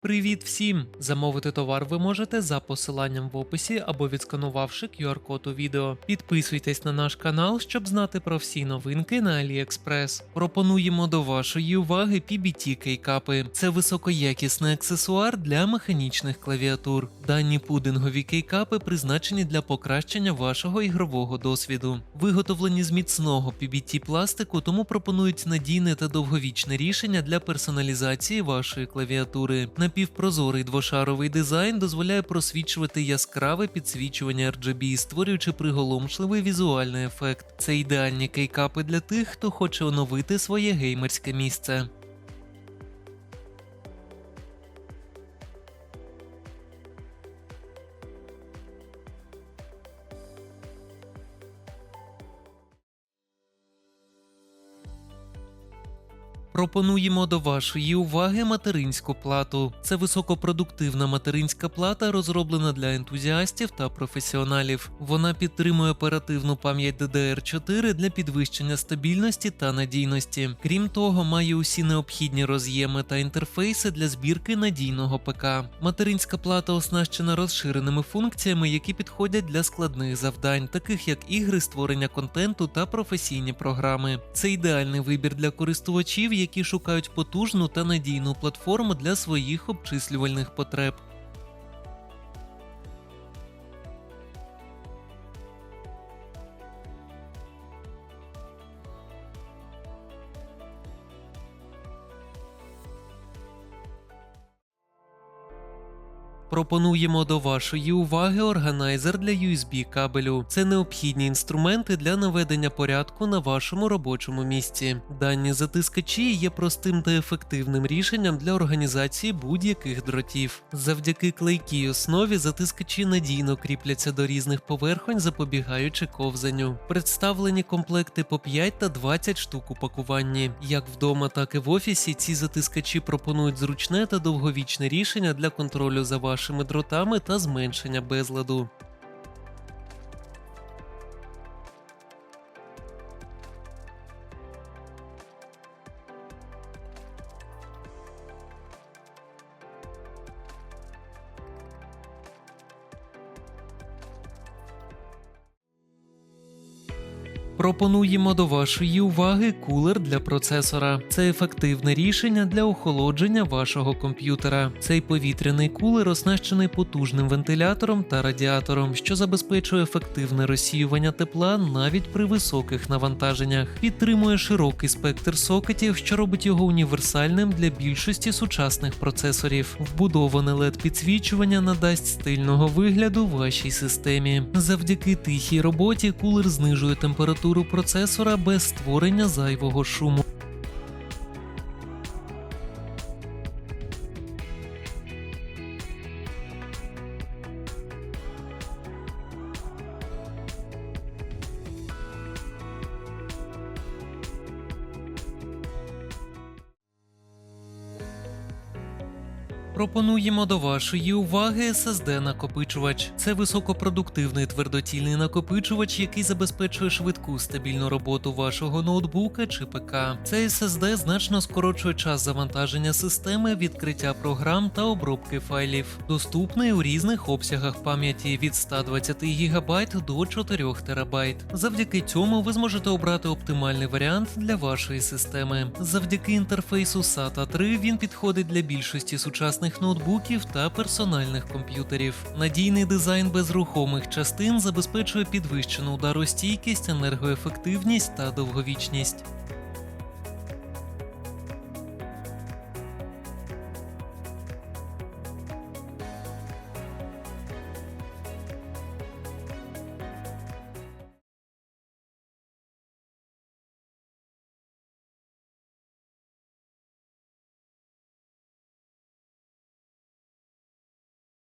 Привіт всім! Замовити товар ви можете за посиланням в описі або відсканувавши QR-код у відео. Підписуйтесь на наш канал, щоб знати про всі новинки на AliExpress. Пропонуємо до вашої уваги PBT кейкапи. Це високоякісний аксесуар для механічних клавіатур. Дані пудингові кейкапи призначені для покращення вашого ігрового досвіду. Виготовлені з міцного PBT пластику, тому пропонують надійне та довговічне рішення для персоналізації вашої клавіатури. Напівпрозорий двошаровий дизайн дозволяє просвічувати яскраве підсвічування RGB, створюючи приголомшливий візуальний ефект. Це ідеальні кейкапи для тих, хто хоче оновити своє геймерське місце. Пропонуємо до вашої уваги материнську плату. Це високопродуктивна материнська плата, розроблена для ентузіастів та професіоналів. Вона підтримує оперативну пам'ять DDR4 для підвищення стабільності та надійності. Крім того, має усі необхідні роз'єми та інтерфейси для збірки надійного ПК. Материнська плата оснащена розширеними функціями, які підходять для складних завдань, таких як ігри, створення контенту та професійні програми. Це ідеальний вибір для користувачів, які шукають потужну та надійну платформу для своїх обчислювальних потреб. Пропонуємо до вашої уваги органайзер для USB кабелю. Це необхідні інструменти для наведення порядку на вашому робочому місці. Дані затискачі є простим та ефективним рішенням для організації будь-яких дротів. Завдяки клейкій основі затискачі надійно кріпляться до різних поверхонь, запобігаючи ковзанню. Представлені комплекти по 5 та 20 штук у пакуванні. Як вдома, так і в офісі ці затискачі пропонують зручне та довговічне рішення для контролю за вашими дротами та зменшення безладу. Пропонуємо до вашої уваги кулер для процесора. Це ефективне рішення для охолодження вашого комп'ютера. Цей повітряний кулер оснащений потужним вентилятором та радіатором, що забезпечує ефективне розсіювання тепла навіть при високих навантаженнях. Підтримує широкий спектр сокетів, що робить його універсальним для більшості сучасних процесорів. Вбудоване led підсвічування надасть стильного вигляду вашій системі. Завдяки тихій роботі кулер знижує температуру процесора без створення зайвого шуму. Пропонуємо до вашої уваги SSD накопичувач. Це високопродуктивний твердотільний накопичувач, який забезпечує швидку стабільну роботу вашого ноутбука чи ПК. Цей SSD значно скорочує час завантаження системи, відкриття програм та обробки файлів. Доступний у різних обсягах пам'яті від 120 ГБ до 4 ТБ. Завдяки цьому ви зможете обрати оптимальний варіант для вашої системи. Завдяки інтерфейсу SATA 3 він підходить для більшості сучасних ноутбуків та персональних комп'ютерів. Надійний дизайн без рухомих частин забезпечує підвищену ударостійкість, енергоефективність та довговічність.